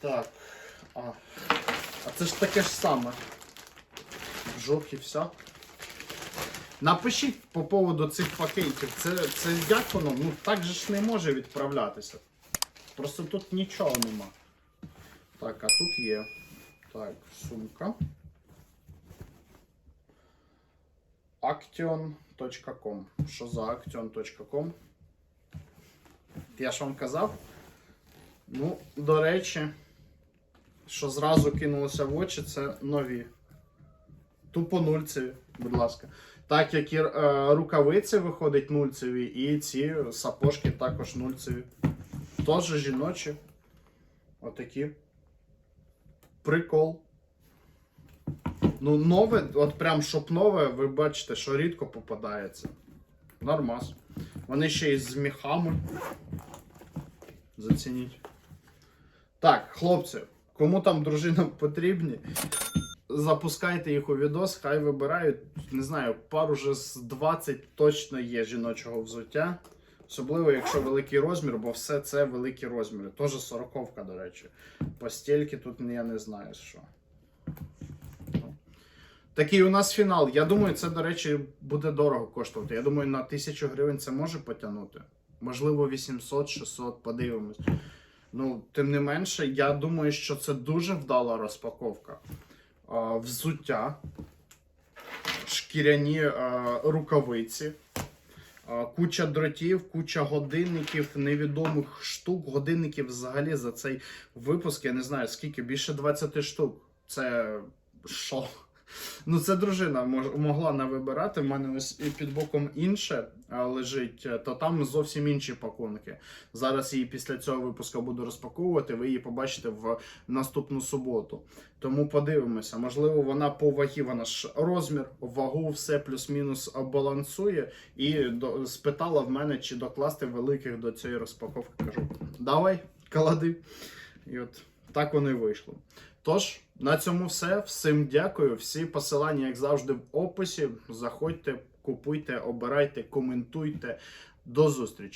Так. А, а це ж таке ж саме. Вжух і все. Напишіть по поводу цих пакетів. Це, це як воно? Ну так же ж не може відправлятися. Просто тут нічого нема. Так, а тут є. Так, сумка. Action.com. Що за action.com? Я ж вам казав. Ну, до речі, що зразу кинулося в очі, це нові. Тупо нульцеві, будь ласка. Так як і е, рукавиці виходять нульцеві, і ці сапожки також нульцеві. Теж жіночі. Отакі. Прикол. Ну, нове, от прям щоб нове, ви бачите, що рідко попадається. Нормас. Вони ще й з міхами. Зацініть. Так, хлопці, кому там дружина потрібні, запускайте їх у відос, хай вибирають. Не знаю, пару вже з 20 точно є жіночого взуття. Особливо, якщо великий розмір, бо все це великі розміри. Теж сороковка, до речі. Постільки тут я не знаю що. Такий у нас фінал. Я думаю, це, до речі, буде дорого коштувати. Я думаю, на 1000 гривень це може потягнути. Можливо, 800-600, подивимось. Ну, тим не менше, я думаю, що це дуже вдала розпаковка. А, взуття, шкіряні а, рукавиці, а, куча дротів, куча годинників, невідомих штук. Годинників взагалі за цей випуск, я не знаю скільки, більше 20 штук. Це що? Ну, це дружина могла не вибирати. В мене ось під боком інше лежить, е, то там зовсім інші пакунки. Зараз її після цього випуску буду розпаковувати. Ви її побачите в наступну суботу. Тому подивимося. Можливо, вона по вагі, вона ж розмір, вагу, все плюс-мінус балансує. І до, спитала в мене, чи докласти великих до цієї розпаковки. Кажу, давай, клади. І от так воно і вийшло. Тож, на цьому все. Всім дякую. Всі посилання, як завжди, в описі. Заходьте, купуйте, обирайте, коментуйте. До зустрічі!